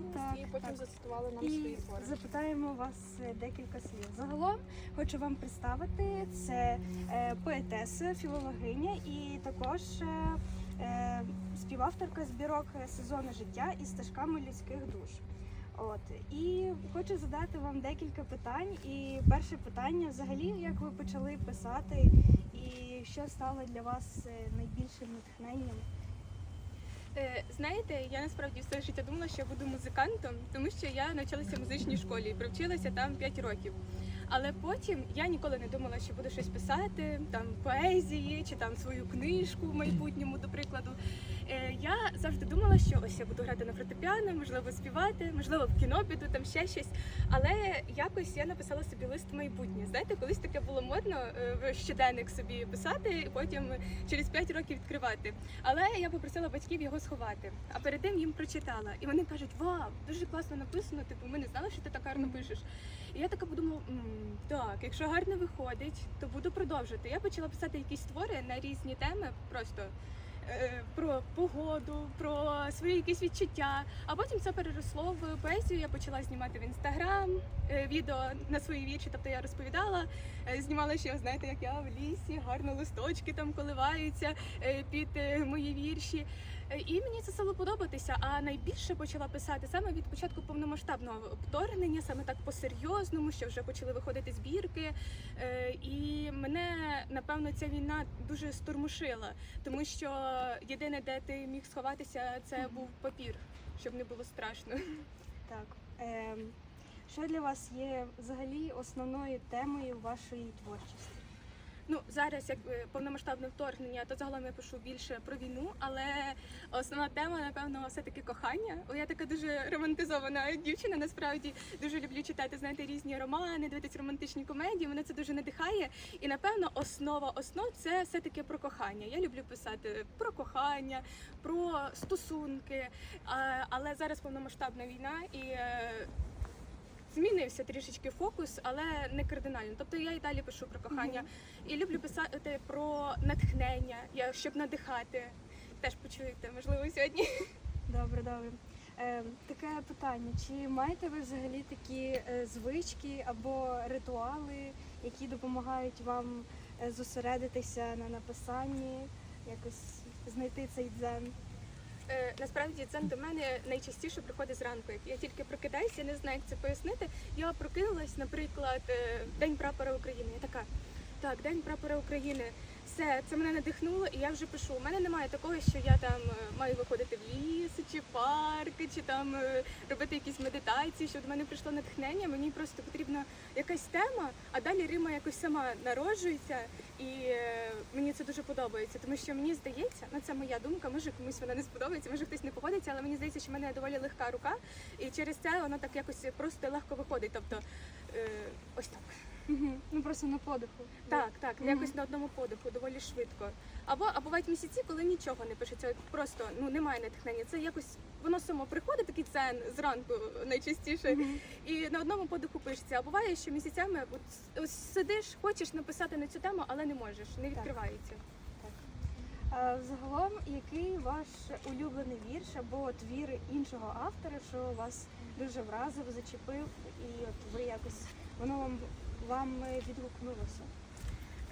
Так, і потім так. зацитували нам І свої твори. запитаємо вас е, декілька слів. Загалом хочу вам представити це е, поетеса, філологиня і також е, співавторка збірок сезону життя із стежками людських душ. От і хочу задати вам декілька питань. І перше питання: взагалі, як ви почали писати, і що стало для вас найбільшим натхненням? Е, Знаєте, я насправді все життя думала, що я буду музикантом, тому що я навчалася в музичній школі і провчилася там 5 років. Але потім я ніколи не думала, що буду щось писати, там поезії чи там свою книжку в майбутньому, до прикладу. Е, Я завжди думала, що ось я буду грати на фортепіано, можливо, співати, можливо, в кіно піду, там ще щось. Але якось я написала собі лист майбутнє. Знаєте, колись таке було модно е, в щоденник собі писати, і потім через 5 років відкривати. Але я попросила батьків його сховати. А перед тим їм прочитала. І вони кажуть: Вау, дуже класно написано. Типу, ми не знали, що ти так гарно пишеш. І я така подумала, так, якщо гарно виходить, то буду продовжувати. Я почала писати якісь твори на різні теми, просто. е, Про погоду, про свої якісь відчуття. А потім це переросло в поезію. Я почала знімати в інстаграм е, відео на свої вірші. Тобто я розповідала, е, знімала ще, знаєте, як я в лісі, гарно листочки там коливаються е, під е, мої вірші. Е, І мені це стало подобатися. А найбільше почала писати саме від початку повномасштабного вторгнення, саме так по-серйозному, що вже почали виходити збірки. Е, І мене напевно ця війна дуже стурмушила, тому що єдине, де ти міг сховатися, це був папір, щоб не було страшно. Так. Ем, що для вас є взагалі основною темою вашої творчості? Ну зараз як е, повномасштабне вторгнення, то загалом я пишу більше про війну, але основна тема, напевно, все таки кохання. О, я така дуже романтизована дівчина. Насправді дуже люблю читати, знаєте, різні романи, дивитися романтичні комедії. Мене це дуже надихає. І напевно, основа основ це все таки про кохання. Я люблю писати про кохання, про стосунки. Але зараз повномасштабна війна і. Е, Змінився трішечки фокус, але не кардинально. Тобто я і далі пишу про кохання і люблю писати про натхнення, я щоб надихати. Теж почуєте, можливо, сьогодні. Добре, добре. Ем, таке питання: чи маєте ви взагалі такі е, звички або ритуали, які допомагають вам е, зосередитися на написанні, якось знайти цей дзен? Е, насправді дзен до мене найчастіше приходить зранку. Як я тільки прокидаюся, не знаю, як це пояснити. Я прокинулась, наприклад, е, День прапора України. Я така, так, День прапора України. Все, це мене надихнуло, і я вже пишу. У мене немає такого, що я там е, маю виходити парки, чи там е, робити якісь медитації, що до мене прийшло натхнення. Мені просто потрібна якась тема, а далі Рима якось сама народжується, і е, мені це дуже подобається, тому що мені здається, ну це моя думка, може комусь вона не сподобається, може хтось не погодиться, але мені здається, що в мене доволі легка рука, і через це воно так якось просто легко виходить. Тобто е, ось так. Ну просто на подиху. Так, так, Мгм. якось на одному подиху, доволі швидко. Або а бувають місяці, коли нічого не пишеться. От Просто ну немає натхнення. Це якось воно само приходить, такий цен зранку найчастіше, Мгм. і на одному подиху пишеться. А буває, що місяцями от ось сидиш, хочеш написати на цю тему, але не можеш, не відкривається. А Загалом, який ваш улюблений вірш або твір іншого автора, що вас дуже вразив, зачепив, і от ви якось воно вам вам е, відгукнулося?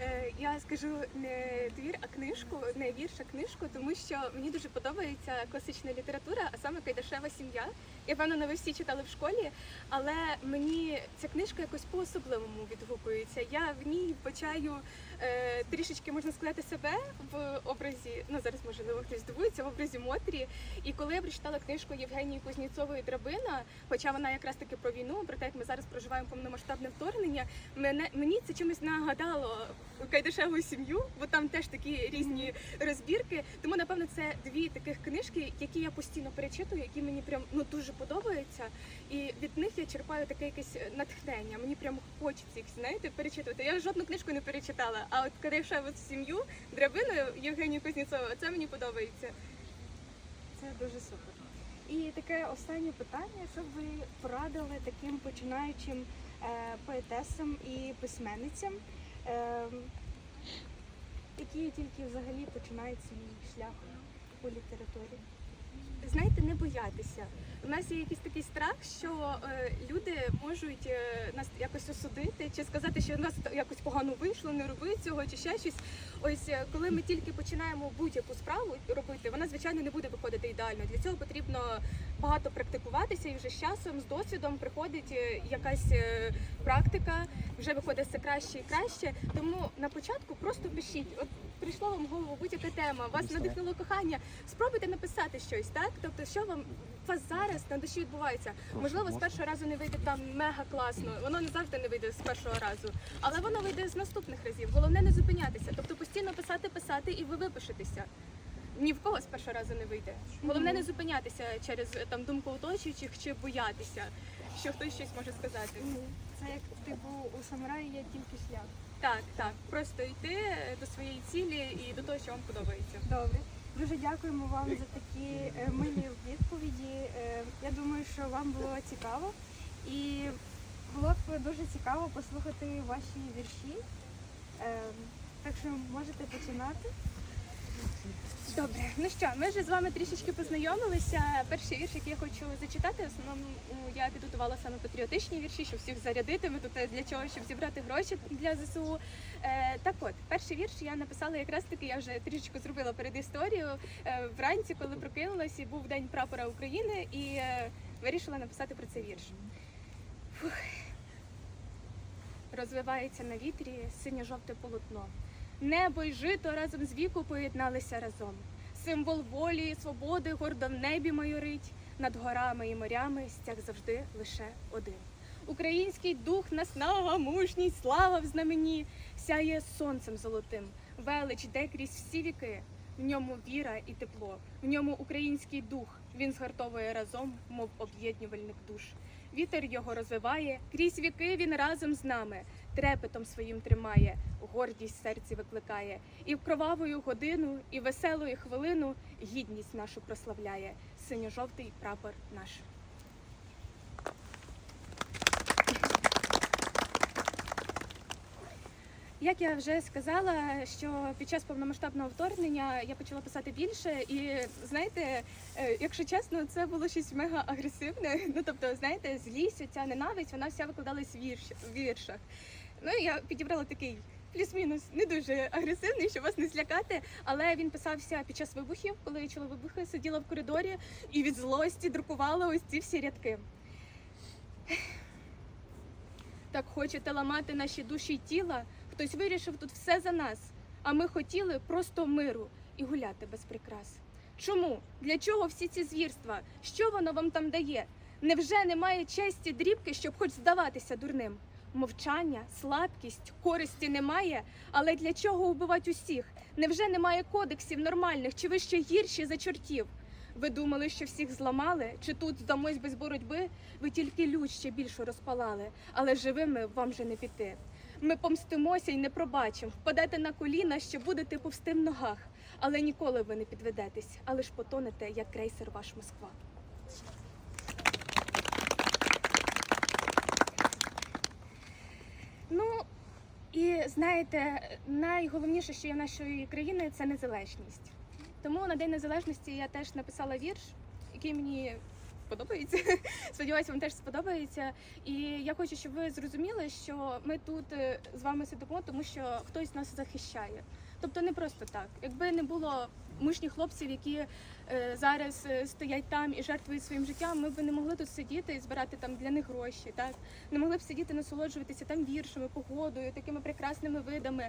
Е, Я скажу не твір, а книжку, не вірш, а книжку, тому що мені дуже подобається класична література, а саме Кайдашева сім'я. Я певно ви всі читали в школі, але мені ця книжка якось по-особливому відгукується. Я в ній почаю е, трішечки можна сказати себе в образі. Ну зараз можливо хтось здивується в образі Мотрі. І коли я прочитала книжку Євгенії Кузніцової Драбина, хоча вона якраз таки про війну, про те, як ми зараз проживаємо повномасштабне вторгнення, мене мені це чимось нагадало Кайдашеву сім'ю, бо там теж такі різні розбірки. Тому напевно це дві таких книжки, які я постійно перечитую, які мені прям ну дуже подобаються. І від них я черпаю таке якесь натхнення. Мені прям хочеться їх знаєте перечитувати. Я жодну книжку не перечитала. А от Кайдашеву сім'ю драбиною Євгенію Кузнєцову, це мені подобається. Це дуже супер. І таке останнє питання, щоб ви порадили таким починаючим е, поетесам і письменницям, е, які тільки взагалі починають свій шлях у літературі. Знаєте, не боятися. У нас є якийсь такий страх, що е, люди можуть е, нас якось осудити чи сказати, що в нас якось погано вийшло, не роби цього чи ще щось. Ось е, коли ми тільки починаємо будь-яку справу робити, вона звичайно не буде виходити ідеально. Для цього потрібно багато практикуватися, і вже з часом, з досвідом приходить е, якась е, практика, вже виходить все краще і краще. Тому на початку просто пишіть. Прийшла вам в голову будь-яка тема, вас надихнуло кохання. Спробуйте написати щось, так? Тобто, що вам у вас зараз на душі відбувається? Можливо, з першого разу не вийде там мега класно. Воно не завжди не вийде з першого разу, але воно вийде з наступних разів. Головне не зупинятися. Тобто постійно писати, писати, і ви випишетеся. Ні в кого з першого разу не вийде. Головне не зупинятися через там думку оточуючих чи боятися, що хтось щось може сказати. Це як типу у самураї є тільки шлях. Так, так, просто йти до своєї цілі і до того, що вам подобається. Добре. Дуже дякуємо вам за такі е, милі відповіді. Е, Я думаю, що вам було цікаво. І було б дуже цікаво послухати ваші вірші. Е, Так що можете починати. Добре, ну що, ми вже з вами трішечки познайомилися. Перший вірш, який я хочу зачитати, в основному я підготувала саме патріотичні вірші, щоб всіх зарядити. Ми тут е, для чого, щоб зібрати гроші для ЗСУ. Е, так от, перший вірш я написала якраз таки, я вже трішечки зробила перед історію. Е, вранці, коли прокинулась, і був День прапора України, і е, вирішила написати про цей вірш. Фух. Розвивається на вітрі синьо-жовте полотно. Небо й жито разом з віку поєдналися разом. Символ волі і свободи гордо в небі майорить. Над горами і морями стяг завжди лише один. Український дух, наснага, мужність, слава в знамені сяє сонцем золотим. Велич йде крізь всі віки. В ньому віра і тепло, в ньому український дух. Він згартовує разом, мов об'єднювальник душ. Вітер його розвиває, крізь віки він разом з нами, трепетом своїм тримає, гордість серці викликає, і в кровавою годину, і в веселую хвилину гідність нашу прославляє, синьо-жовтий прапор наш. Як я вже сказала, що під час повномасштабного вторгнення я почала писати більше, і знаєте, е, якщо чесно, це було щось мега агресивне. Ну тобто, знаєте, злість, ця ненависть, вона вся викладалась в віршах. Ну я підібрала такий плюс-мінус не дуже агресивний, щоб вас не злякати. Але він писався під час вибухів, коли я чула вибухи, сиділа в коридорі і від злості друкувала ось ці всі рядки. Так хочете ламати наші душі й тіла. Хтось вирішив тут все за нас, а ми хотіли просто миру і гуляти без прикрас. Чому? Для чого всі ці звірства? Що воно вам там дає? Невже немає честі дрібки, щоб хоч здаватися дурним? Мовчання, слабкість, користі немає, але для чого вбивати усіх? Невже немає кодексів нормальних, чи ви ще гірші за чортів? Ви думали, що всіх зламали, чи тут здамось без боротьби? Ви тільки лють ще більше розпалали, але живими вам вже не піти. Ми помстимося і не пробачимо. Впадете на коліна, що будете повсти в ногах. Але ніколи ви не підведетесь, а лиш потонете, як крейсер ваш Москва. Ну знаєте, найголовніше, що є в нашої країни, це незалежність. Тому на День Незалежності я теж написала вірш, який мені подобається. Сподіваюся, вам теж сподобається. І я хочу, щоб ви зрозуміли, що ми тут е, з вами сидимо, тому що хтось нас захищає. Тобто не просто так. Якби не було мужніх хлопців, які е, зараз е, стоять там і жертвують своїм життям, ми б не могли тут сидіти і збирати там для них гроші. Так не могли б сидіти, насолоджуватися там віршами, погодою, такими прекрасними видами.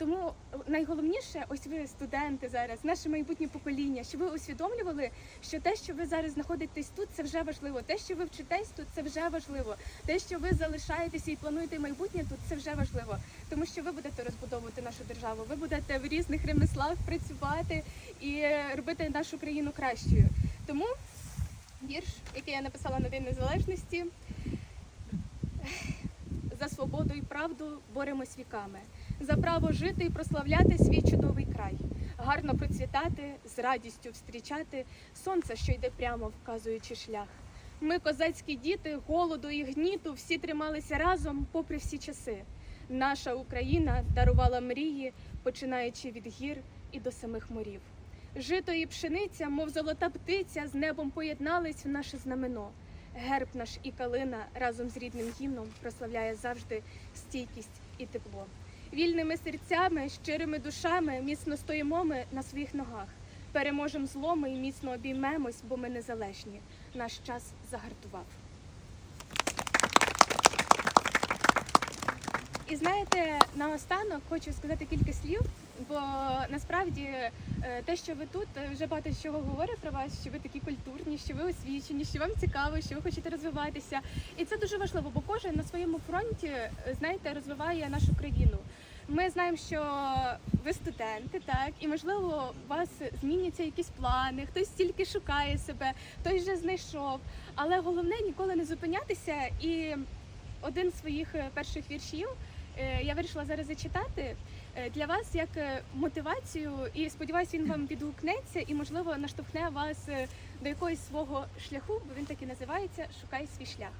Тому найголовніше, ось ви, студенти, зараз, наше майбутнє покоління, щоб ви усвідомлювали, що те, що ви зараз знаходитесь тут, це вже важливо. Те, що ви вчитесь тут, це вже важливо. Те, що ви залишаєтеся і плануєте майбутнє тут, це вже важливо. Тому що ви будете розбудовувати нашу державу, ви будете в різних ремеслах працювати і робити нашу країну кращою. Тому вірш, який я написала на День Незалежності. За свободу і правду боремось віками, за право жити і прославляти свій чудовий край, гарно процвітати, з радістю встрічати сонце, що йде прямо, вказуючи шлях. Ми, козацькі діти, голоду і гніту, всі трималися разом, попри всі часи. Наша Україна дарувала мрії, починаючи від гір і до самих морів. Жито і пшениця, мов золота птиця, з небом поєднались в наше знамено. Герб наш і калина разом з рідним гімном прославляє завжди стійкість і тепло. Вільними серцями, щирими душами міцно стоїмо ми на своїх ногах. переможемо зломи і міцно обіймемось, бо ми незалежні. Наш час загартував. І знаєте, наостанок хочу сказати кілька слів, бо насправді е, те, що ви тут, е, вже багато чого говорить про вас, що ви такі культурні, що ви освічені, що вам цікаво, що ви хочете розвиватися. І це дуже важливо, бо кожен на своєму фронті, е, знаєте, розвиває нашу країну. Ми знаємо, що ви студенти, так, і можливо у вас зміняться якісь плани, хтось тільки шукає себе, хтось вже знайшов. Але головне ніколи не зупинятися. І один з своїх перших віршів я вирішила зараз зачитати для вас як е, мотивацію, і сподіваюся, він вам відгукнеться і, можливо, наштовхне вас е, до якогось свого шляху, бо він так і називається Шукай свій шлях.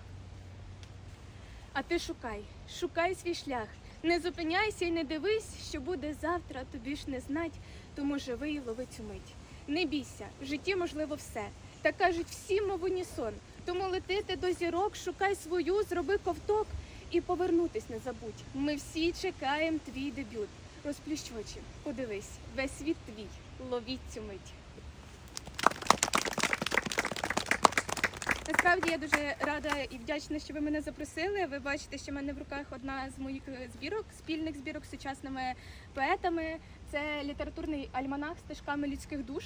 А ти шукай, шукай свій шлях. Не зупиняйся і не дивись, що буде завтра, тобі ж не знать, тому живи і лови цю мить. Не бійся, в житті можливо все. Так кажуть всі, мов унісон. Тому летити до зірок, шукай свою, зроби ковток і повернутись не забудь. Ми всі чекаємо твій дебют. Розплющ очі, подивись, весь світ твій, ловіть цю мить. Насправді я дуже рада і вдячна, що ви мене запросили. Ви бачите, що в мене в руках одна з моїх збірок, спільних збірок з сучасними поетами. Це літературний альманах стежками людських душ.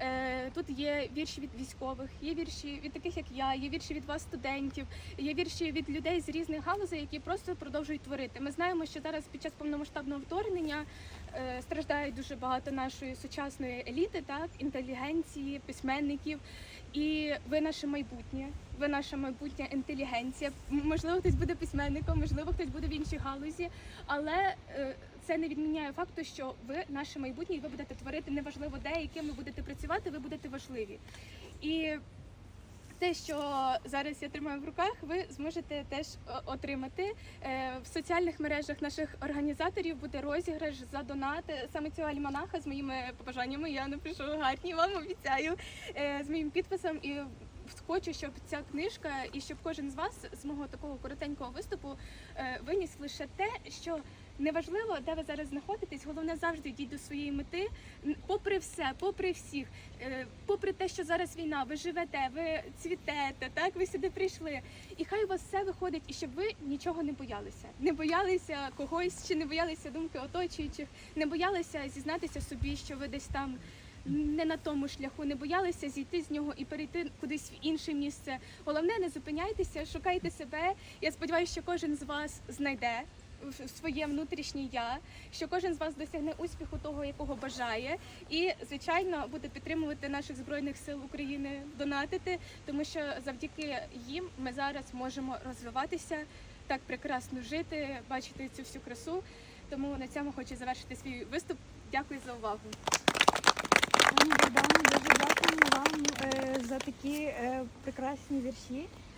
Е, Тут є вірші від військових, є вірші від таких, як я, є вірші від вас, студентів, є вірші від людей з різних галузей, які просто продовжують творити. Ми знаємо, що зараз під час повномасштабного вторгнення е, страждає дуже багато нашої сучасної еліти, так інтелігенції, письменників. І ви наше майбутнє, ви наша майбутня інтелігенція. Можливо, хтось буде письменником, можливо, хтось буде в іншій галузі, але е, це не відміняє факту, що ви наше майбутнє, і ви будете творити неважливо де, і ви будете працювати, ви будете важливі. І те, що зараз я тримаю в руках, ви зможете теж отримати Е, в соціальних мережах наших організаторів. Буде розіграш за донат е, саме цього альманаха з моїми побажаннями. Я напишу гарні вам обіцяю е, з моїм підписом і. Хочу, щоб ця книжка і щоб кожен з вас з мого такого коротенького виступу е, виніс лише те, що неважливо, де ви зараз знаходитесь, головне завжди йдіть до своєї мети, попри все, попри всіх, е, попри те, що зараз війна, ви живете, ви цвітете, так ви сюди прийшли. І хай у вас все виходить, і щоб ви нічого не боялися, не боялися когось, чи не боялися думки оточуючих, не боялися зізнатися собі, що ви десь там. Не на тому шляху, не боялися зійти з нього і перейти кудись в інше місце. Головне, не зупиняйтеся, шукайте себе. Я сподіваюся, що кожен з вас знайде своє внутрішнє я, що кожен з вас досягне успіху того, якого бажає, і звичайно буде підтримувати наших збройних сил України, донатити, тому що завдяки їм ми зараз можемо розвиватися, так прекрасно жити, бачити цю всю красу. Тому на цьому хочу завершити свій виступ. Дякую за увагу. Пані дуже дякуємо вам е, за такі е, прекрасні вірші.